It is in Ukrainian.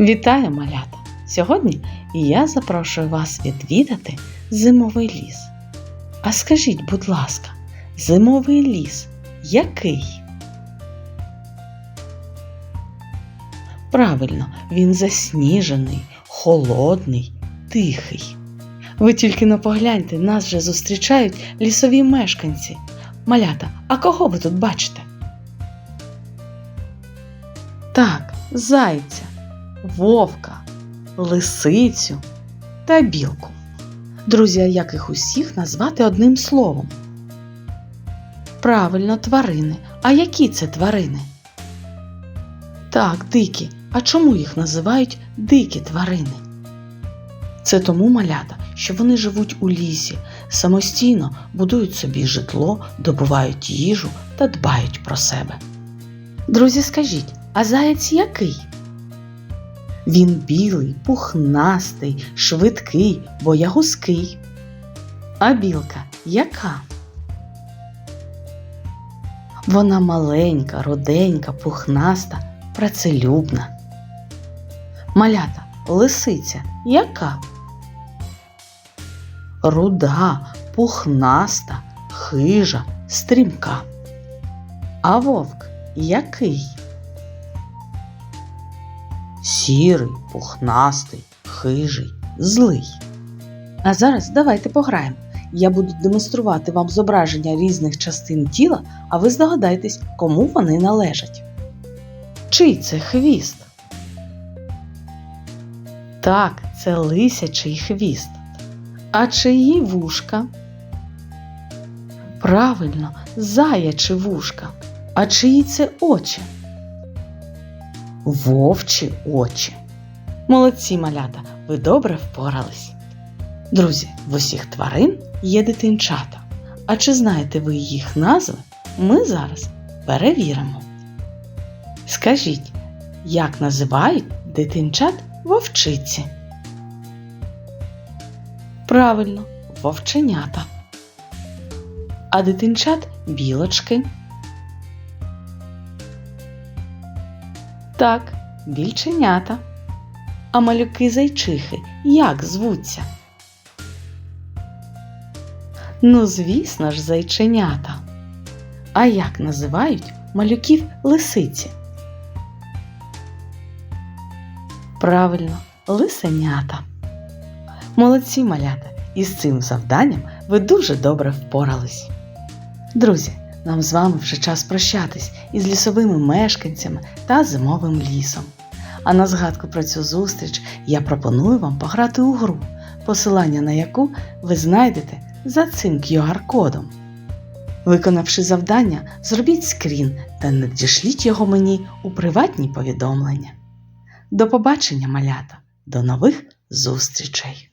Вітаю, малята! Сьогодні я запрошую вас відвідати зимовий ліс. А скажіть, будь ласка, зимовий ліс який? Правильно, він засніжений, холодний, тихий. Ви тільки не погляньте, нас вже зустрічають лісові мешканці. Малята, а кого ви тут бачите? Так, зайця, вовка, лисицю та білку. Друзі, як їх усіх назвати одним словом? Правильно, тварини. А які це тварини? Так, дикі. А чому їх називають дикі тварини? Це тому малята, що вони живуть у лісі, самостійно будують собі житло, добувають їжу та дбають про себе. Друзі, скажіть, а заєць який? Він білий, пухнастий, швидкий, боягузкий. А білка яка? Вона маленька, руденька, пухнаста, працелюбна. Малята, лисиця яка? Руда, пухнаста, хижа, стрімка. А вовк який? Сірий, пухнастий, хижий, злий. А зараз давайте пограємо. Я буду демонструвати вам зображення різних частин тіла, а ви здогадайтесь, кому вони належать. Чий це хвіст? Так, це лисячий хвіст. А чиї вушка? Правильно, заячі вушка. А чиї це очі? Вовчі очі. Молодці малята, ви добре впорались. Друзі, в усіх тварин є дитинчата. А чи знаєте ви їх назви? Ми зараз перевіримо. Скажіть, як називають дитинчат вовчиці? Правильно, вовченята. А дитинчат білочки. Так, більченята. А малюки зайчихи як звуться? Ну, звісно ж, зайченята. А як називають малюків лисиці? Правильно, лисенята. Молодці малята, і з цим завданням ви дуже добре впорались. Друзі, нам з вами вже час прощатись із лісовими мешканцями та зимовим лісом. А на згадку про цю зустріч я пропоную вам пограти у гру, посилання на яку ви знайдете за цим QR-кодом. Виконавши завдання, зробіть скрін та надішліть його мені у приватні повідомлення. До побачення, малята! До нових зустрічей!